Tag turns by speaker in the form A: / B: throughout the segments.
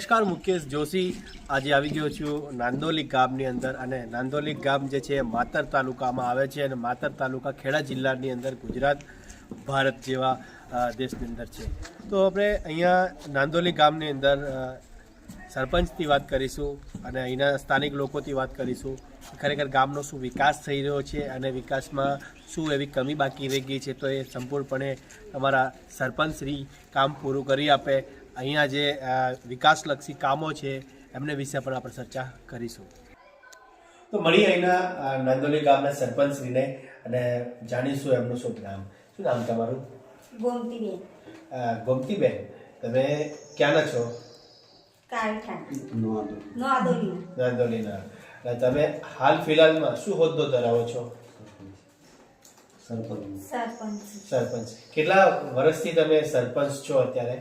A: નમસ્કાર, મુકેશ જોશી. આજે આવી ગયો છું નાંદોલી ગામની અંદર અને નાંદોલી ગામ જે છે માતર તાલુકામાં આવે છે અને માતર તાલુકા ખેડા જિલ્લાની અંદર ગુજરાત, ભારત જેવા દેશની અંદર છે. તો આપણે અહીંયા નાંદોલી ગામની અંદર સરપંચથી વાત કરીશું અને અહીંના સ્થાનિક લોકોથી વાત કરીશું. ખરેખર ગામનો શું વિકાસ થઈ રહ્યો છે અને વિકાસમાં શું એવી કમી બાકી રહી ગઈ છે તો એ સંપૂર્ણપણે અમારા સરપંચશ્રી કામ પૂરું કરી આપે. અહીંયા જે વિકાસલક્ષી કામો છે એમને વિશે પણ આપણે ચર્ચા કરીશું. તો મળી અહીંના નાંદોલી ગામના સરપંચશ્રીને અને જાણીશું એમનું શું નામ. શું નામ તમારું?
B: ગોમતીબેન.
A: ગોમતીબેન. તમે ક્યાંના છો?
B: કારખાના. નો આદોલીના
A: નાંદોલીના તમે હાલ ફિલહાલમાં શું હોદ્દો ધરાવો છો?
B: સરપંચ.
A: સરપંચ. કેટલા વર્ષથી તમે સરપંચ છો અત્યારે?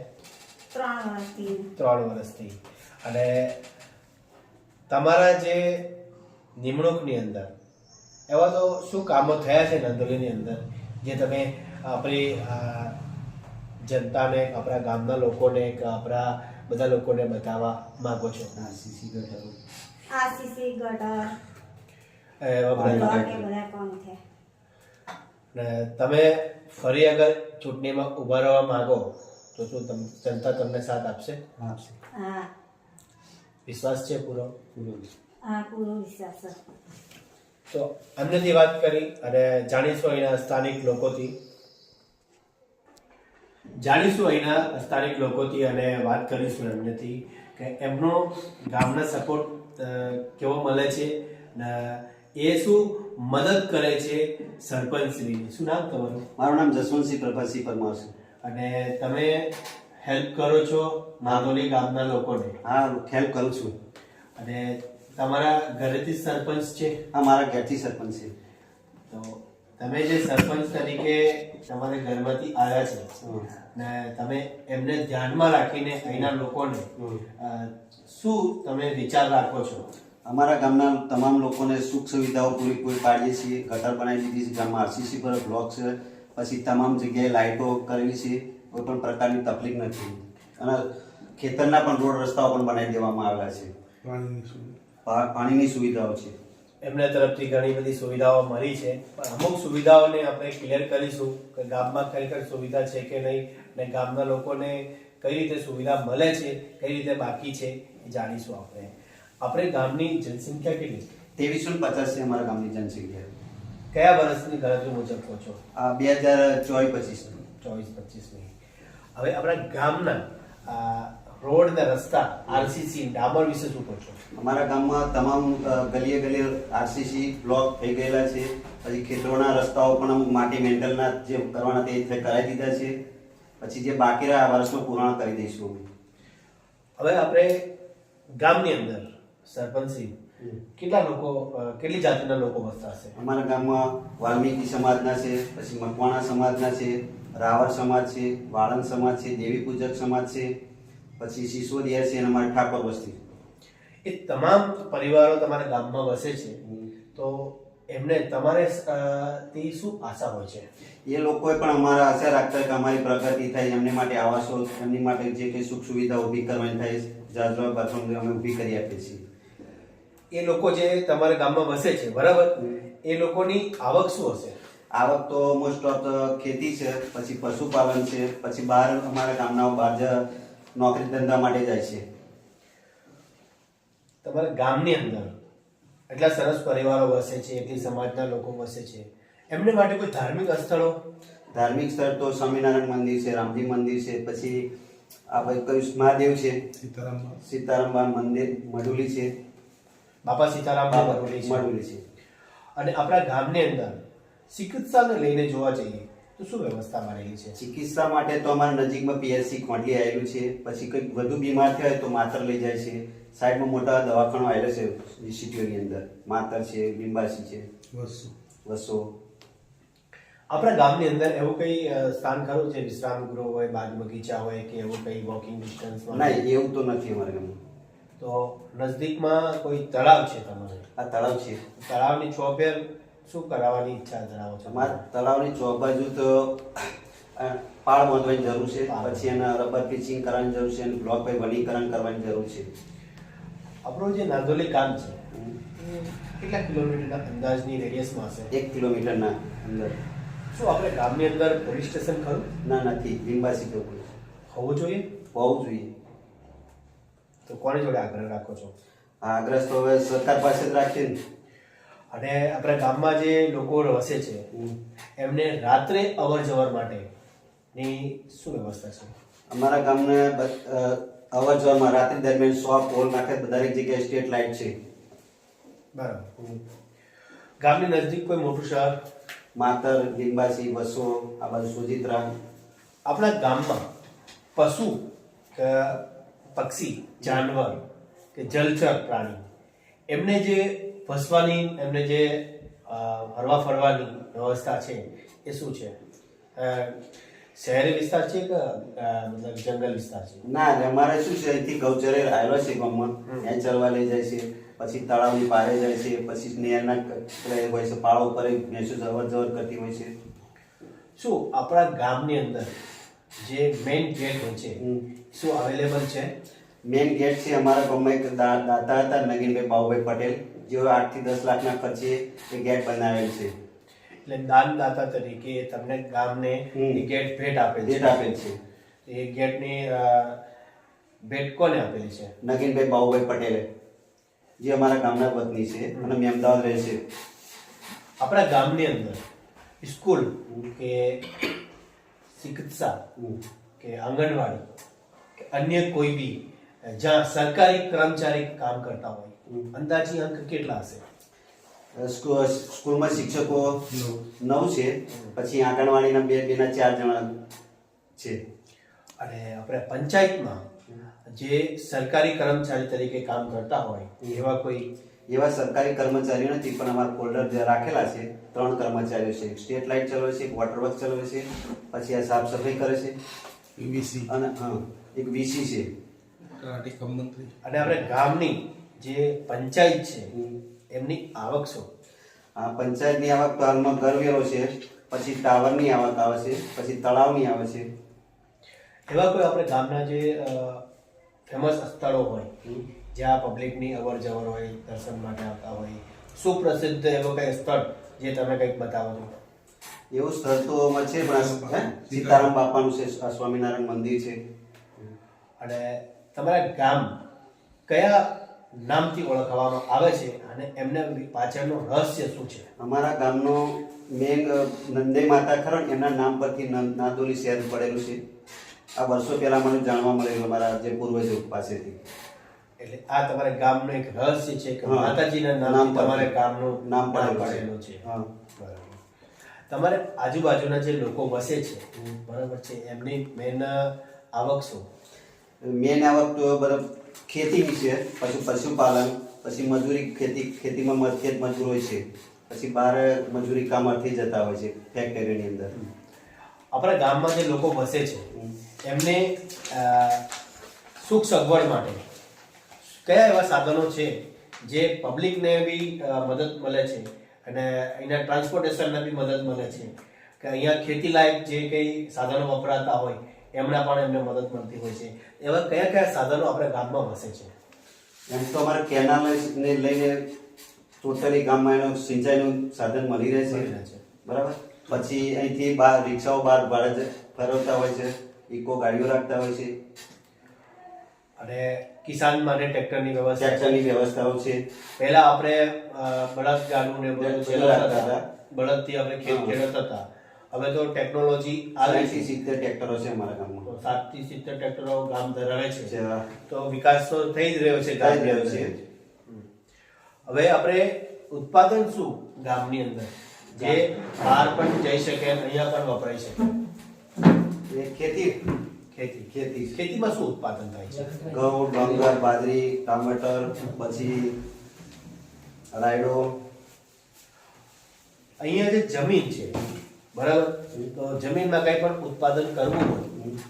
B: ત્રણ વર્ષથી.
A: ત્રણ વર્ષથી. અને તમારા જે નિમણૂકની અંદર એવા તો શું કામો થયા છે નંદોલીની અંદર જે તમે આપણી જનતાને આપણા ગામના લોકોને કે આપણા બધા લોકોને બતાવવા માંગો છો?
B: આરસીસી ગટર થયા
A: ને તમે ફરી અગર ચૂંટણીમાં ઊભા રહેવા માંગો તો શું તમે જનતા તમને સાથ આપશે?
B: હા.
A: વિશ્વાસ છે પૂરો?
B: હા પૂરો વિશ્વાસ છે.
A: તો એમનેથી વાત કરી અને જાણીશું અહીંના સ્થાનિક લોકોથી. જાણીશું અહીંના સ્થાનિક લોકોથી અને વાત કરીશું એમનેથી કે એમનો ગામના સપોર્ટ કેવો મળે છે ને એ શું મદદ કરે છે સરપંચશ્રીની. શું નામ તમારું?
C: મારું નામ જસવંતસિંહ પ્રભાતસિંહ પરમાર છે.
A: અને તમે હેલ્પ કરો છો નાંદોલી ગામના લોકોને?
C: હા હેલ્પ કરું છું.
A: અને તમારા ઘરેથી સરપંચ છે?
C: આ મારા ઘરથી સરપંચ છે.
A: તો તમે જે સરપંચ તરીકે તમારા ઘરમાંથી આવ્યા છે. ને તમે એમને ધ્યાનમાં રાખીને અહીંના લોકોને શું તમે વિચાર રાખો છો?
C: અમારા ગામના તમામ લોકોને સુખ સુવિધાઓ પૂરી પૂરી પાડીએ છીએ. ગટર બનાવી દીધી છે ગામમાં આરસીસી પર બ્લોક છે. પછી તમામ જગ્યાએ લાઇટો કરવી છે કોઈ પણ પ્રકારની તકલીફ નથી. અને ખેતરના પણ રોડ રસ્તાઓ પણ બનાવી દેવામાં આવેલા છે. પા- પાણીની સુવિધાઓ છે.
A: એમના તરફથી ઘણી બધી સુવિધાઓ મળી છે. પણ અમુક સુવિધાઓને આપણે ક્લિયર કરીશું કે ગામમાં ખરેખર સુવિધા છે કે નહીં ને ગામના લોકોને કઈ રીતે સુવિધા મળે છે કઈ રીતે બાકી છે એ જાણીશું આપણે. આપણે ગામની જનસંખ્યા કેટલી?
C: ત્રેવીસો પચાસ છે અમારા ગામની જનસંખ્યા.
A: કયા વર્ષની ગણતરી મુજબ કહો છો?
C: આ બે હજાર ચોવીસ પચીસ
A: ચોવીસ પચીસની. હવે આપણા ગામના રોડ ને રસ્તા આરસીસી ડામર વિશે શું કહો છો?
C: અમારા ગામમાં તમામ ગલીએ ગલીએ આરસીસી બ્લોક થઈ ગયેલા છે. પછી ખેતરોના રસ્તાઓ પણ અમુક માટી મેન્ટલના જે કરવાના તે કરાવી દીધા છે. પછી જે બાકી રહ્યા આ વર્ષમાં પૂર્ણ કરી દઈશું
A: હવે આપણે ગામની અંદર સરપંચશ્રી કેટલા લોકો કેટલી જાતિના લોકો વસતા હશે?
C: અમારા ગામમાં વાલ્મીકી સમાજના છે પછી મકવાણા સમાજના છે રાવળ સમાજ છે વાળંદ સમાજ છે દેવી પૂજક સમાજ છે પછી સિસોદિયા છે અને અમારી ઠાકોર વસ્તી.
A: એ તમામ પરિવારો તમારા ગામમાં વસે છે. તો એમને તમારે તે શું આશા હોય છે?
C: એ લોકોએ પણ અમારા આશા રાખતા કે અમારી પ્રગતિ થાય એમને માટે આવાસો એમની માટે જે કંઈ સુખ સુવિધા ઊભી કરવાની થાય જાજવા બાથરૂમ અમે ઊભી કરી આપીએ છીએ.
A: એ લોકો જે તમારા ગામમાં વસે છે બરાબર? એ લોકોની આવક શું હશે?
C: આવક તો મોસ્ટ ઓફ ખેતી છે પછી પશુપાલન છે પછી બહાર અમારા ગામના બહાર જ નોકરી ધંધા માટે જાય છે.
A: તમારા ગામની અંદર એટલા સરસ પરિવારો વસે છે એટલી સમાજના લોકો વસે છે. એમને માટે કોઈ ધાર્મિક સ્થળો?
C: ધાર્મિક સ્થળ તો સ્વામિનારાયણ મંદિર છે રામજી મંદિર છે પછી આ ભાઈ કયું મહાદેવ છે. સીતારામ મંદિર મડુલી છે.
A: બાપા સીતારામ બરોલી છે
C: છે.
A: અને આપણા ગામની અંદર ચિકિત્સાને લઈને જોવા જઈએ તો શું વ્યવસ્થા મળેલી છે?
C: ચિકિત્સા માટે તો અમારા નજીકમાં પીએચસી ખોંડલી આવેલું છે. પછી કંઈક વધુ બીમાર થયા હોય તો માતર લઈ જાય છે. સાઈડમાં મોટા દવાખાનો આવેલો છે સિટીઓની અંદર. માતર છે લીંબાસી છે. વસો
A: આપણા ગામની અંદર એવું કઈ સ્થાન ખરું છે વિશ્રામ ગૃહ હોય બાગ બગીચા હોય કે એવું કઈ વોકિંગ ડિસ્ટન્સ
C: ના એવું તો નથી અમારા ગામમાં.
A: તો નજદીકમાં કોઈ તળાવ છે તમારે?
C: આ તળાવ છે.
A: તળાવની ચોપેર શું કરાવવાની ઈચ્છા ધરાવો છો?
C: અમારા તળાવની ચોક બાજુ તો પાળ બાંધવાની જરૂર છે. પછી એના રબર પિચિંગ કરવાની જરૂર છે અને બ્લોક પર વનીકરણ કરવાની જરૂર છે.
A: આપણું જે નાંદોલી કામ છે કેટલા કિલોમીટરના અંદાજની રેડિયસમાં હશે?
C: એક કિલોમીટરના અંદર.
A: શું આપણે ગામની અંદર પોલીસ સ્ટેશન ખરું?
C: ના નથી લીંબાસી
A: હોવું જોઈએ?
C: હોવું જોઈએ.
A: તો કોની જોડે આગ્રહ રાખો છો?
C: આગ્રહ તો હવે સરકાર પાસે જ રાખીએ ને.
A: અને આપણા ગામમાં જે લોકો વસે છે એમને રાત્રે અવર જવર માટેની શું વ્યવસ્થા છે?
C: અમારા ગામને અવર જવરમાં રાત્રિ દરમિયાન સો પોલ નાખે દરેક જગ્યાએ સ્ટ્રીટ લાઇટ છે.
A: બરાબર. ગામની નજીક કોઈ મોટું શહેર?
C: માતર લીંબાસી વસો આ બાજુ સુજિત્રા.
A: આપણા ગામમાં પશુ પક્ષી જાનવર કે જલચર પ્રાણી. એમને જે ફસવાની એમને જે હરવા ફરવાની વ્યવસ્થા છે એ શું છે? શહેરી વિસ્તાર છે કે મતલબ જંગલ વિસ્તાર છે?
C: ના અમારે શું છે અહીંથી ગૌચરે આવેલો છે ગામમાં ત્યાં ચરવા લઈ જાય છે પછી તળાવની પારે જાય છે પછી નહેરના હોય છે પાળો ઉપર ભેંસો જવર જવર કરતી હોય છે.
A: શું આપણા ગામની અંદર જે મેઇન ગેટ હોય છે. શું અવેલેબલ છે?
C: મેઇન ગેટ છે અમારા ગામમાં એક દાતા હતા નગીનભાઈ બાબુભાઈ પટેલ જેઓ આઠથી દસ લાખના ખર્ચે એ ગેટ બનાવેલ છે.
A: એટલે દાનદાતા તરીકે તમને ગામને એ ગેટ ભેટ આપેલ ભેટ
C: આપેલ છે.
A: એ ગેટની ભેટ કોને આપેલી છે?
C: નગીનભાઈ બાબુભાઈ પટેલે જે અમારા ગામના વતની છે અને મેં અમદાવાદ રહે છે.
A: આપણા ગામની અંદર સ્કૂલ કે ચિકિત્સા. કે આંગણવાડી કે અન્ય કોઈ બી જ્યાં સરકારી કર્મચારી કામ કરતા હોય અંદાજી અંક કેટલા હશે?
C: સ્કૂલમાં શિક્ષકો નવ છે પછી આંગણવાડીના બે બેના ચાર જણા છે.
A: અને આપણે પંચાયતમાં જે સરકારી કર્મચારી તરીકે કામ કરતા હોય એવા કોઈ?
C: એવા સરકારી કર્મચારીઓ નથી પણ અમારા ફોલ્ડર જે રાખેલા છે ત્રણ કર્મચારીઓ છે. સ્ટેટ લાઇટ ચલાવે છે વોટર વર્ક ચલાવે છે પછી આ સાફ સફાઈ કરે છે.
D: પીવીસી.
C: અને હા. એક વીસી છે.
A: અને આપણે ગામની જે પંચાયત છે એમની આવક શું?
C: આ પંચાયતની આવક તો હાલમાં ગરવેરો છે પછી ટાવરની આવક આવે છે પછી તળાવની આવે છે.
A: એવા કોઈ આપણે ગામના જે ફેમસ સ્થળો હોય જ્યાં પબ્લિકની અવર જવર હોય દર્શન માટે આવતા હોય સુપ્રસિદ્ધ એવો કઈ સ્થળ જે તમે કંઈક બતાવો છો
C: એવું સ્થળ તો છે પણ સીતારામ બાપાનું છે સ્વામિનારાયણ મંદિર છે.
A: અને તમારા ગામ કયા નામથી ઓળખવામાં આવે છે અને એમને પાછળનું રહસ્ય શું છે?
C: અમારા ગામનો મેન નંદે માતા ખરા ને એમના નામ પરથી નંદ- નાદોલી શહેર પડેલું છે. આ વર્ષો પહેલા મને જાણવા મળેલું અમારા જે પૂર્વજો પાસેથી.
A: એટલે આ તમારા ગામનું એક રહસ્ય છે કે માતાજીના
C: નામ
A: તમારે ગામનું
C: નામ
A: નામ
C: પડેલું છે.
A: પડેલું છે.
C: હા.
A: બરાબર. તમારે આજુબાજુના જે લોકો વસે છે બરાબર છે એમની મેન આવક શું?
C: મેન આવક બરાબર ખેતી વિશે પછી પશુપાલન પછી મજૂરી ખેતી ખેતીમાં ખેત મજૂર હોય છે પછી બહાર મજૂરી કામ અર્થે જતા હોય છે ફેક્ટરીની અંદર.
A: આપણા ગામમાં જે લોકો વસે છે એમને સુખ સગવડ માટે કયા એવા સાધનો છે જે પબ્લિકને બી મદદ મળે છે અને અહીંના ટ્રાન્સપોર્ટેશનને બી મદદ મળે છે કે અહીંયા ખેતી લાયક જે કંઈ સાધનો વપરાતા હોય એમના પણ એમને મદદ મળતી હોય છે. એવા કયા કયા સાધનો આપણે ગામમાં વસે છે?
C: એમ તો અમારે કેનાલ ને લઈને ટોટલી ગામમાં એનું સિંચાઈનું સાધન મળી રહે છે. બરાબર? પછી અહીંથી બહાર રિક્ષાઓ બહાર ભાડે ફેરવતા હોય છે. ઇકો ગાડીઓ રાખતા હોય છે.
A: અને કિસાન માટે ટ્રેક્ટરની વ્યવસ્થા
C: ટ્રેક્ટરની વ્યવસ્થાઓ છે.
A: પહેલા આપણે બળદ ગાડું ને
C: બળદ
A: બળદથી આપણે ખેત. ખેડતા હતા. હવે તો ટેકનોલોજી આવે
C: છે. સિત્તેર ટ્રેક્ટરો છે અમારા ગામમાં.
A: સાતથી સિત્તેર ટ્રેક્ટરો ગામ ધરાવે છે. તો વિકાસ તો થઈ જ રહ્યો છે
C: જ રહ્યો છે.
A: હવે આપણે ઉત્પાદન શું ગામની અંદર? જે બહાર પણ જઈ શકે અને અહીંયા પણ વપરાય શકે.
C: એ ખેતી.
A: ખેતી.
C: ખેતી.
A: ખેતીમાં શું ઉત્પાદન થાય છે?
C: ઘઉં ડાંગર બાજરી ટામેટર પછી રાયડો.
A: અહીંયા જે જમીન છે બરાબર? તો જમીનમાં કંઈ પણ ઉત્પાદન કરવું હોય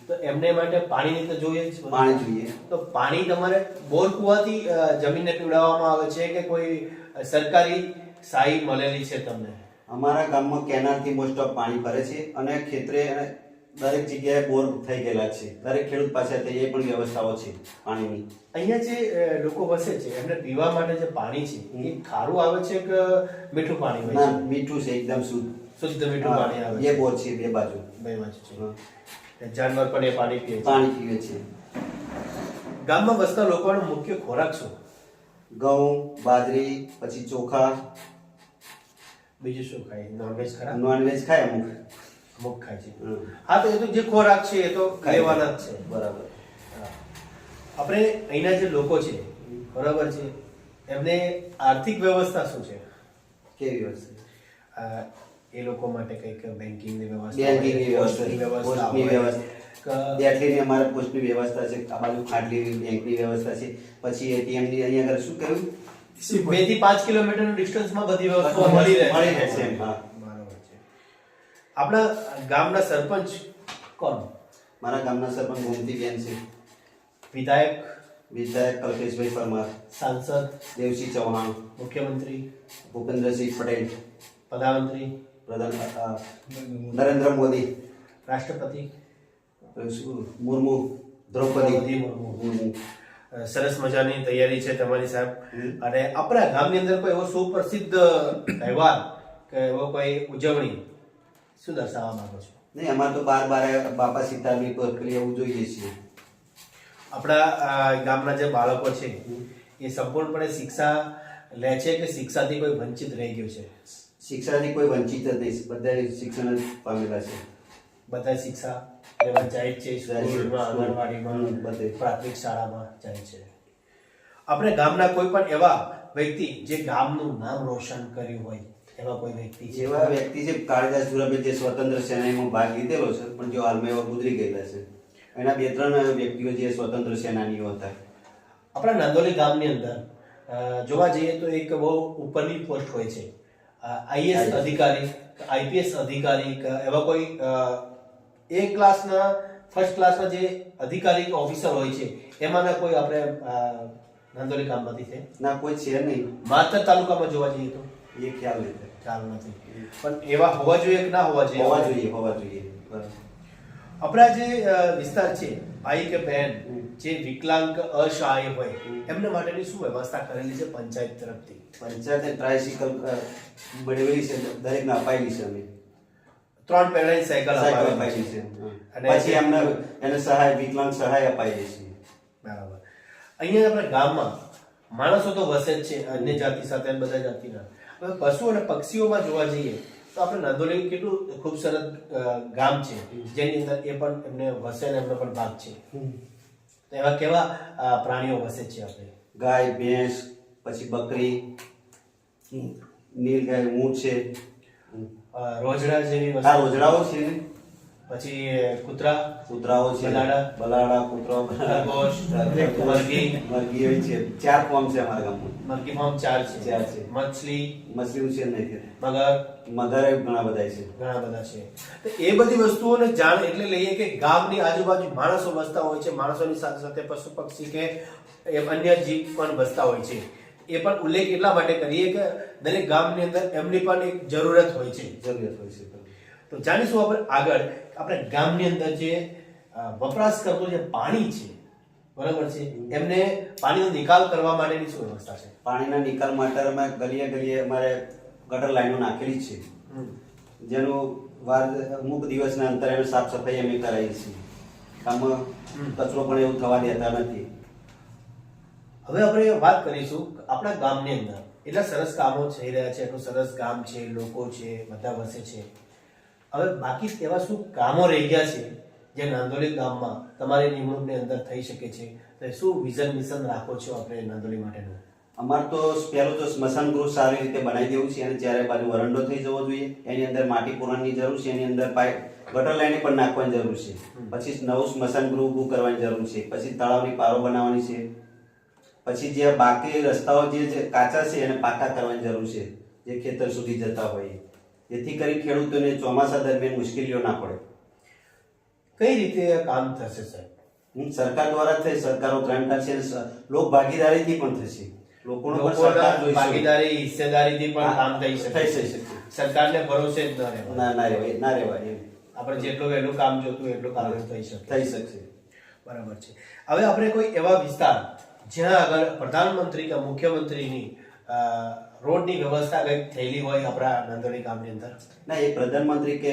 A: તો એમને માટે પાણીની તો જોઈએ જ
C: પાણી જોઈએ.
A: તો પાણી તમારે બોર કુવાથી જમીનને પીવડાવવામાં આવે છે કે કોઈ સરકારી સહાય મળેલી છે તમને?
C: અમારા ગામમાં કેનાલથી મોસ્ટ ઓફ પાણી ભરે છે અને ખેતરે દરેક જગ્યાએ બોર થઈ ગયેલા છે. દરેક ખેડૂત પાસે તે એ પણ વ્યવસ્થાઓ છે પાણીની.
A: અહીંયા જે લોકો વસે છે એમને પીવા માટે જે પાણી છે એ ખારું આવે છે કે મીઠું પાણી હોય છે?
C: મીઠું છે એકદમ શુદ્ધ.
A: શુદ્ધ મીઠું પાણી આવે બે
C: બોર છે બે બાજુ.
A: બે બાજુ છે. જાનવર પણ એ પાણી પીએ
C: પાણી પીવે છે.
A: ગામમાં વસતા લોકોનો મુખ્ય ખોરાક શું?
C: ઘઉં બાજરી પછી ચોખા.
A: બીજું શું ખાય? નોનવેજ ખરા?
C: નોનવેજ ખાય અમુક.
A: અમુક ખાય છે. હા તો એ તો જે ખોરાક છે એ તો ખાવાના જ છે.
C: બરાબર.
A: આપણે અહીંના જે લોકો છે બરાબર છે એમને આર્થિક વ્યવસ્થા શું છે?
C: કેવી વ્યવસ્થા?
A: એ લોકો માટે કંઈક બેન્કિંગની વ્યવસ્થા
C: બેન્કિંગની વ્યવસ્થા
A: પોસ્ટની વ્યવસ્થા
C: વ્યવસ્થા. અમારે પોસ્ટની વ્યવસ્થા છે આ બાજુ ખાટલી બેંકની વ્યવસ્થા છે પછી એટીએમની અહીંયા આગળ શું કહ્યું?
A: બેથી પાંચ કિલોમીટરનું ડિસ્ટન્સમાં બધી વ્યવસ્થા મળી રહે
C: મળી રહેશે એમ,
A: બરાબર છે. આપણા ગામના સરપંચ કોણ?
C: મારા ગામના સરપંચ ગોમતીબેન છે.
A: વિધાયક?
C: વિધાયક કલ્પેશભાઈ પરમાર.
A: સાંસદ?
C: દેવસિંહ ચૌહાણ.
A: મુખ્યમંત્રી?
C: ભૂપેન્દ્રસિંહ પટેલ.
A: પ્રધાનમંત્રી?
C: પ્રધાન નરેન્દ્ર મોદી
A: રાષ્ટ્રપતિ
C: મુર્મુ દ્રૌપદી
A: મુર્મુ.
C: મુર્મુ.
A: સરસ મજાની તૈયારી છે તમારી સાહેબ. અને આપણા ગામની અંદર કોઈ એવો સુપ્રસિદ્ધ તહેવાર કે એવો કોઈ ઉજવણી શું દર્શાવવા માંગો છો?
C: નહીં અમારે તો બાર બાર બાપા સીતાની પ્રક્રિયા એવું જોઈએ છીએ.
A: આપણા ગામના જે બાળકો છે એ સંપૂર્ણપણે શિક્ષા લે છે કે શિક્ષાથી કોઈ વંચિત રહી ગયું છે?
C: શિક્ષાથી કોઈ વંચિત જ નહીં. બધા શિક્ષણ જ પામેલા છે.
A: બધા શિક્ષા લેવા જાય છે. સ્કૂલમાં આંગણવાડીમાં
C: બધે.
A: પ્રાથમિક શાળામાં જાય છે. આપણે ગામના કોઈ પણ એવા વ્યક્તિ જે ગામનું નામ રોશન કર્યું હોય એવા કોઈ વ્યક્તિ
C: જેવા વ્યક્તિ છે કાળિદાસ સુરાબેન જે સ્વતંત્ર સેનાનીમાં ભાગ લીધેલો છે પણ જો હાલમાં એવા ગુજરી ગયેલા છે. એના બે ત્રણ વ્યક્તિઓ જે સ્વતંત્ર સેનાનીઓ હતા.
A: આપણા નાંદોલી ગામની અંદર જોવા જઈએ તો એક બહુ ઉપરની પોસ્ટ હોય છે. આઈએસ અધિકારી આઈપીએસ અધિકારી એવા કોઈ એ ક્લાસના ફર્સ્ટ ક્લાસના જે અધિકારી ઓફિસર હોય છે એમાંના કોઈ આપણે નાંદોલી ગામમાંથી છે?
C: ના કોઈ છે નહીં.
A: માતર તાલુકામાં જોવા જઈએ તો?
C: એ ખ્યાલ નથી.
A: ખ્યાલ નથી. પણ એવા હોવા જોઈએ કે ના હોવા જોઈએ?
C: હોવા જોઈએ હોવા જોઈએ. બરાબર.
A: આપણા જે વિસ્તાર છે. ભાઈ કે બહેન જે વિકલાંગ અસહાય હોય એમને માટેની શું વ્યવસ્થા કરેલી છે પંચાયત તરફથી?
C: પંચાયતે ટ્રાયસિકલ બનાવેલી છે દરેકને અપાયેલી છે અમે.
A: ત્રણ પેરાની સાયકલ
C: અપાયેલી
A: છે.
C: છે
A: અને
C: પછી એમને એને સહાય વિકલાંગ સહાય અપાયેલી છે.
A: બરાબર. અહીંયા આપણા ગામમાં માણસો તો વસે જ છે અન્ય જાતિ સાથે બધા જાતિના. હવે પશુ અને પક્ષીઓમાં જોવા જઈએ તો આપણે નાંદોલી કેટલું ખૂબ સરસ ગામ છે. જેની અંદર એ પણ એમને વસે એમનો પણ ભાગ છે. તો એવા કેવા પ્રાણીઓ વસે છે આપણે?
C: ગાય ભેંસ પછી બકરી નીલગાય ઊંટ છે.
A: રોજડા જેવી
C: રોજડાઓ છે
A: પછી કૂતરા.
C: કૂતરાઓ છે
A: બલાડા.
C: બલાડા. કૂતરાઓ
A: ખરગોશ, મરઘી.
C: મરઘી હોય છે. ચાર ફોર્મ છે અમારા ગામમાં.
A: મરઘી ફોર્મ ચાર છે.
C: ચાર છે.
A: મછલી.
C: મછલી છે નહીં
A: મગર.
C: મગર ઘણા બધા છે.
A: ઘણા બધા છે. તો એ બધી વસ્તુઓને જાણ એટલે લઈએ કે ગામની આજુબાજુ માણસો વસતા હોય છે. માણસોની સાથે સાથે પશુ પક્ષી કે અન્ય જીવ પણ વસતા હોય છે. એ પણ ઉલ્લેખ એટલા માટે કરીએ કે દરેક ગામની અંદર એમની પણ એક જરૂરત હોય છે.
C: જરૂરિયાત હોય છે.
A: તો જાણીશું આપણે આગળ આપણે ગામની અંદર જે વપરાશ કરતું જે પાણી છે બરાબર છે એમને પાણીનો નિકાલ કરવા માટેની શું વ્યવસ્થા છે?
C: પાણીના નિકાલ માટે અમે ગલીએ ગલીએ અમારે ગટર લાઈનો નાખેલી છે. જેનું વાર અમુક દિવસના અંતરે અમે સાફ સફાઈ અમે કરાવી છીએ. આમાં કચરો પણ એવું થવા દેતા નથી.
A: હવે આપણે વાત કરીશું આપણા ગામની અંદર. એટલા સરસ કામો થઈ રહ્યા છે એટલું સરસ ગામ છે લોકો છે બધા વસે છે. હવે બાકી એવા શું કામો રહી ગયા છે જે નાંદોલી ગામમાં તમારી નિમણૂકની અંદર થઈ શકે છે? તો શું વિઝન મિશન રાખો છો આપણે નાંદોલી માટેનું?
C: અમારે તો પહેલું તો સ્મશાન ગૃહ સારી રીતે બનાવી દેવું છે અને ચારે બાજુ વરંડો થઈ જવો જોઈએ એની અંદર માટી પૂરણની જરૂર છે એની અંદર પાઇપ ગટર લાઈન પણ નાખવાની જરૂર છે. પછી નવું સ્મશાન ગૃહ ઊભું કરવાની જરૂર છે. પછી તળાવની પારો બનાવવાની છે. પછી જે બાકી રસ્તાઓ જે છે કાચા છે એને પાકા કરવાની જરૂર છે જે ખેતર સુધી જતા હોય. જેથી કરી ખેડૂતોને ચોમાસા દરમિયાન મુશ્કેલીઓ ના પડે.
A: કઈ રીતે કામ થશે સાહેબ?
C: સરકાર દ્વારા થઈ સરકારો ગ્રાન્ટ આપશે લોક ભાગીદારીથી પણ થશે. લોકોનો
A: ભાગીદારી હિસ્સેદારીથી પણ કામ થઈ
C: થઈ
A: શકે.
C: શકે.
A: સરકારને ભરોસે જ ન રહેવાય
C: ના ના રહેવાય ના રહેવાય
A: આપણે જેટલું વહેલું કામ જોતું એટલું કામ થઈ શકે.
C: થઈ શકશે
A: બરાબર છે. હવે આપણે કોઈ એવા વિસ્તાર જ્યાં આગળ પ્રધાનમંત્રી કે મુખ્યમંત્રીની રોડની વ્યવસ્થા કંઈક થયેલી હોય આપણા નાંદોલી ગામની અંદર?
C: ના એ પ્રધાનમંત્રી કે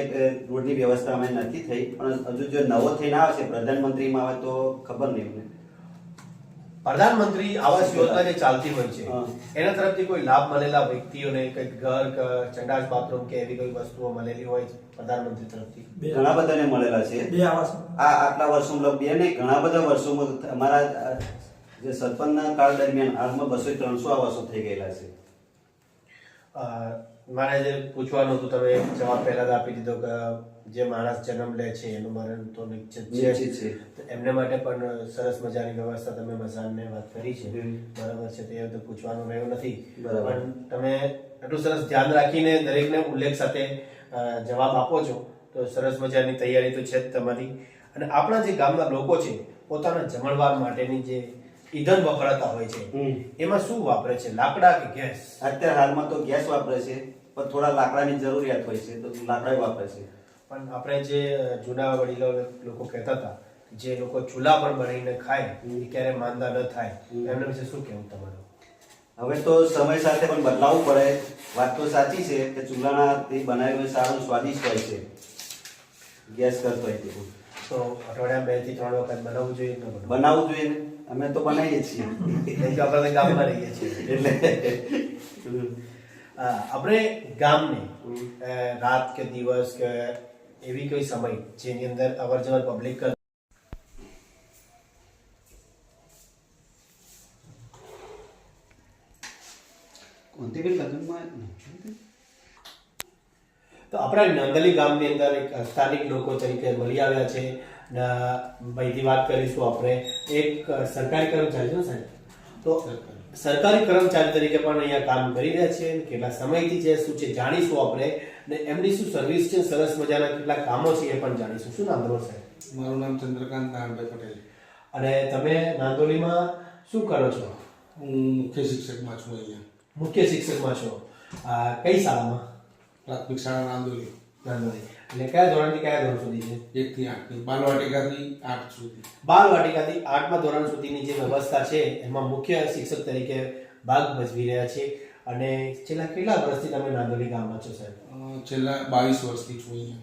C: રોડની વ્યવસ્થા અમે નથી થઈ પણ હજુ જો નવો થઈને આવે છે પ્રધાનમંત્રીમાં આવે તો ખબર નહીં અમને
A: પ્રધાનમંત્રી આવાસ યોજના જે ચાલતી હોય છે. એના તરફથી કોઈ લાભ મળેલા વ્યક્તિઓને કંઈક ઘર કે સંડાસ બાથરૂમ કે એવી કોઈ વસ્તુઓ મળેલી હોય છે પ્રધાનમંત્રી તરફથી?
C: ઘણા બધાને મળેલા છે.
E: બે આવાસ.
C: આ આટલા વર્ષોમાં બે નહીં ઘણા બધા વર્ષોમાં અમારા જે સરપંચના કાળ દરમિયાન હાલમાં બસો ત્રણસો આવાસો થઈ ગયેલા છે.
A: મારે જે પૂછવાનું હતું તમે જવાબ પહેલા જ આપી દીધો કે જે માણસ જન્મ લે છે એનું મરણ તો નિશ્ચિત છે. તો એમને માટે પણ સરસ મજાની વ્યવસ્થા તમે મસાનને વાત કરી છે. બરાબર છે તે તો પૂછવાનું રહ્યું નથી. પણ તમે એટલું સરસ ધ્યાન રાખીને દરેકને ઉલ્લેખ સાથે જવાબ આપો છો તો સરસ મજાની તૈયારી તો છે જ તમારી. અને આપણા જે ગામના લોકો છે પોતાના જમણવાર માટેની જે ઈંધણ વપરાતા હોય છે.
C: હમ.
A: એમાં શું વાપરે છે? લાકડા કે ગેસ?
C: અત્યારે હાલમાં તો ગેસ વાપરે છે પણ થોડા લાકડાની જરૂરિયાત હોય છે તો લાકડા વાપરે છે.
A: પણ આપણે જે જૂના વડીલો લોકો કહેતા હતા જે લોકો ચૂલા પર બનાવીને ખાય એ ક્યારે માંદા ન થાય. એમના વિશે શું કહેવું તમારું?
C: હવે તો સમય સાથે પણ બદલાવવું પડે. વાત તો સાચી છે કે ચૂલાના તે બનાવ્યું સારું સ્વાદિષ્ટ હોય છે. ગેસ કરતો હોય તો.
A: અઠવાડિયા બેથી ત્રણ વખત બનાવવું જોઈએ બનાવવું?
C: બનાવવું જોઈએ ને. અમે તો બનાવીએ છીએ.
A: કેમ આપણે ગામમાં રહીએ છીએ.
C: એટલે
A: આપણે ગામને રાત કે દિવસ કે એવી કોઈ સમય જેની અંદર અવર જવર પબ્લિક
C: લગ્નમાં
A: તો આપણા નાંદલી ગામની અંદર એક સ્થાનિક લોકો તરીકે મળી આવ્યા છે. ભાઈથી વાત કરીશું આપણે. એક સરકારી કર્મચારી છે ને સાહેબ? તો સરકારી કર્મચારી તરીકે પણ અહીંયા કામ કરી રહ્યા છે કેટલા સમયથી છે શું છે જાણીશું આપણે. ને એમની શું સર્વિસ છે? સરસ મજાના કેટલા કામો છે એ પણ જાણીશું. શું નામ તમારું સાહેબ?
D: મારું નામ ચંદ્રકાંત નારાયણભાઈ પટેલ.
A: અને તમે નાંદોલીમાં શું કરો છો?
D: હું મુખ્ય શિક્ષકમાં છું અહીંયા.
A: મુખ્ય શિક્ષકમાં છો. આ, કઈ શાળામાં?
D: પ્રાથમિક શાળા નાંદોલી.
A: નાંદોલી. એટલે કયા ધોરણથી કયા ધોરણ સુધી છે?
D: એકથી આઠની બાલવાટિકાથી આઠ સુધી.
A: બાલ વાટિકાથી આઠમા ધોરણ સુધીની જે વ્યવસ્થા છે એમાં મુખ્ય શિક્ષક તરીકે ભાગ ભજવી રહ્યા છે. અને છેલ્લા કેટલા વર્ષથી તમે નાંદોલી ગામમાં છો સાહેબ?
D: છેલ્લા બાવીસ વર્ષથી છું અહીંયા.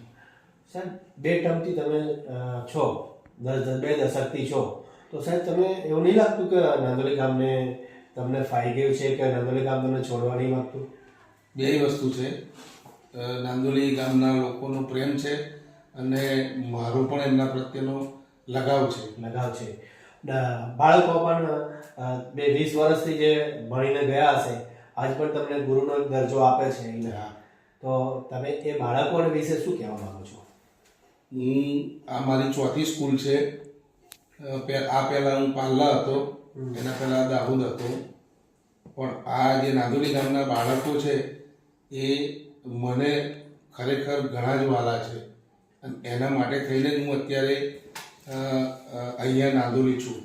A: સાહેબ બે ટર્મથી તમે છો. દસ દસ બે દશકથી છો. તો સાહેબ તમે એવું નહીં લાગતું કે નાંદોલી ગામને તમને ફાઈ ગયું છે કે નાંદોલી ગામ તમને છોડવા નહીં માગતું?
D: બે વસ્તુ છે. નાંદોલી ગામના લોકોનો પ્રેમ છે અને મારો પણ એમના પ્રત્યેનો લગાવ છે.
A: લગાવ છે. બાળકો પણ બે વીસ વર્ષથી જે ભણીને ગયા હશે આજ પણ તમને ગુરુનો દરજ્જો આપે છે. તો તમે એ બાળકોને વિશે શું કહેવા માંગો છો?
D: હું આ મારી ચોથી સ્કૂલ છે. આ પહેલાં હું પાલ્લા હતો એના પહેલાં દાહોદ હતો. પણ આ જે નાંદોલી ગામના બાળકો છે એ મને ખરેખર ઘણા જ વાલા છે. અને એના માટે થઈને જ હું અત્યારે અહીંયા નાંદોલી છું.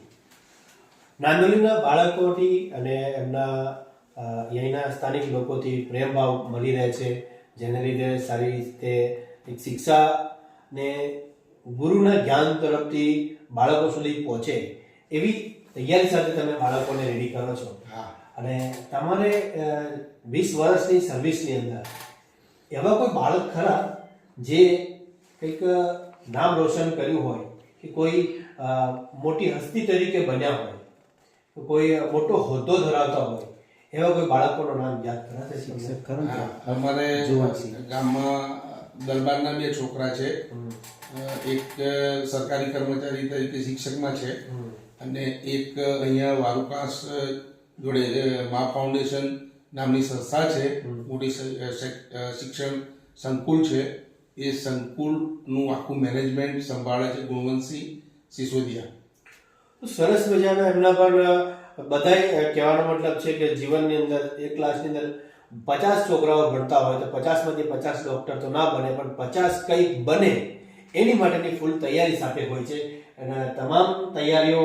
A: નાંદોલીના બાળકોથી અને એમના અહીંના સ્થાનિક લોકોથી પ્રેમ ભાવ મળી રહે છે જેને લીધે સારી રીતે એક શિક્ષાને ગુરુના જ્ઞાન તરફથી બાળકો સુધી પહોંચે એવી તૈયારી સાથે તમે બાળકોને રેડી કરો છો.
D: હા.
A: અને તમારે વીસ વર્ષની સર્વિસની અંદર એવા કોઈ બાળક ખરા જે કંઈક નામ રોશન કર્યું હોય કે કોઈ મોટી હસ્તી તરીકે બન્યા હોય કોઈ મોટો હોદ્દો ધરાવતા હોય એવા કોઈ બાળકોનું નામ યાદ કરાશે શિક્ષક ખરું
D: અમારે ગામમાં દરબારના બે છોકરા છે. એક સરકારી કર્મચારી તરીકે શિક્ષકમાં છે. અને એક અહીંયા વારુકાસ જોડે મા ફાઉન્ડેશન નામની સંસ્થા છે મોટી શિક્ષણ સંકુલ છે. એ સંકુલનું આખું મેનેજમેન્ટ સંભાળે છે ગુણવંતસિંહ સિસોદિયા.
A: તો સરસ મજાના એમના પર બધાય કહેવાનો મતલબ છે કે જીવનની અંદર એક ક્લાસની અંદર પચાસ છોકરાઓ ભણતા હોય તો પચાસમાંથી પચાસ ડૉક્ટર તો ના બને પણ પચાસ કંઈક બને એની માટેની ફૂલ તૈયારી સાથે હોય છે. અને તમામ તૈયારીઓ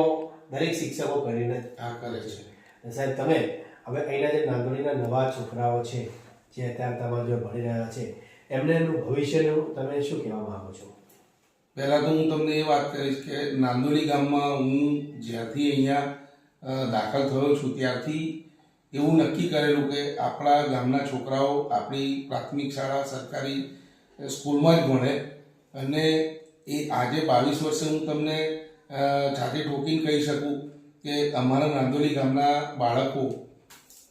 A: દરેક શિક્ષકો કરીને
D: આ કરે છે.
A: સાહેબ તમે હવે અહીંના જે નાંદોલીના નવા છોકરાઓ છે, જે અત્યારે તમારા જો ભણી રહ્યા છે, એમને એનું ભવિષ્યનું તમે શું કહેવા માગો છો?
D: પહેલાં તો હું તમને એ વાત કરીશ કે નાંદોલી ગામમાં હું જ્યાંથી અહીંયા દાખલ થયો છું ત્યારથી એવું નક્કી કરેલું કે આપણા ગામના છોકરાઓ આપણી પ્રાથમિક શાળા, સરકારી સ્કૂલમાં જ ભણે અને એ આજે બાવીસ વર્ષે હું તમને જાતે ઠોકીને કહી શકું કે અમારા નાંદોલી ગામના બાળકો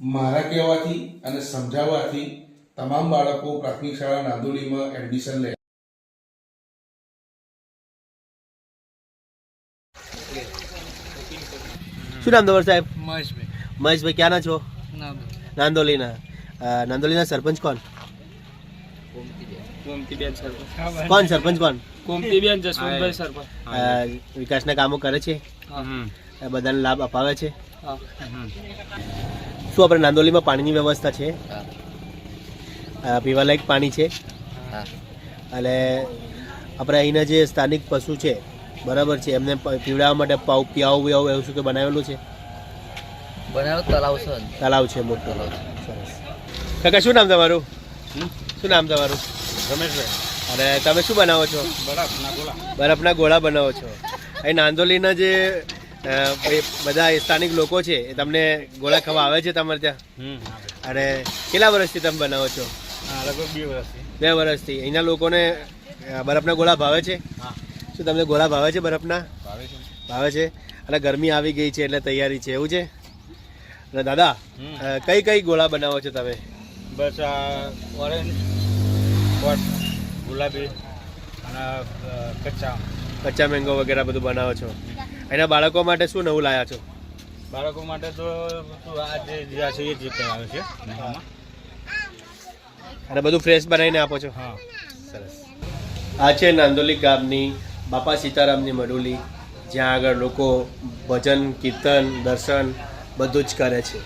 D: મારા કહેવાથી અને સમજાવવાથી તમામ બાળકો પ્રાથમિક શાળા નાંદોલીમાં એડમિશન લે.
A: શું નામ તમારું સાહેબ?
E: મહેશભાઈ.
A: મહેશભાઈ ક્યાંના છો? નાંદોલીના. નાંદોલીના સરપંચ કોણ? કોણ સરપંચ કોણ?
E: કોમતીબેન જસવંતભાઈ સરપંચ.
A: વિકાસના કામો કરે છે? બધાને લાભ અપાવે છે?
E: હા.
A: શું આપણે નાંદોલીમાં પાણીની વ્યવસ્થા છે? પીવાલાયક પાણી છે. અને આપણે અહીંના જે સ્થાનિક પશુ છે બરાબર છે એમને પીવડાવવા માટે પાઉ પિયાવું પિયાવું એવું શું કે બનાવેલું છે?
F: બનાવેલું તલાવ છે.
A: તલાવ છે મોટો. સરસ. કાકા શું નામ તમારું? શું નામ તમારું?
E: રમેશભાઈ.
A: અને તમે શું બનાવો છો?
E: બરફના ગોળા.
A: બરફના ગોળા બનાવો છો. અહીં નાંદોલીના જે બધા સ્થાનિક લોકો છે એ તમને ગોળા ખાવા આવે છે તમારે ત્યાં? અને કેટલા વર્ષથી તમે બનાવો છો?
E: બે વર્ષથી.
A: અહીંના લોકોને બરફના ગોળા ભાવે છે?
E: હા.
A: શું તમને ગોળા ભાવે છે બરફના?
E: ભાવે છે.
A: અને ગરમી આવી ગઈ છે એટલે તૈયારી છે એવું છે? અને દાદા કઈ કઈ ગોળા બનાવો છો તમે?
E: બસ આ ઓરેન્જ ગુલાબી અને કચ્છા કચ્ચા.
A: કચ્ચા મેંગો વગેરે બધું બનાવો છો? એના બાળકો માટે શું નવું લાયા છો?
E: બાળકો માટે તો આ જે છે એ જ આવે છે.
A: અને બધું ફ્રેશ બનાવીને આપો છો?
E: હા
A: સરસ. આ છે નાંદોલી ગામની બાપા સીતારામની મડુલી જ્યાં આગળ લોકો ભજન કીર્તન દર્શન બધું જ કરે છે.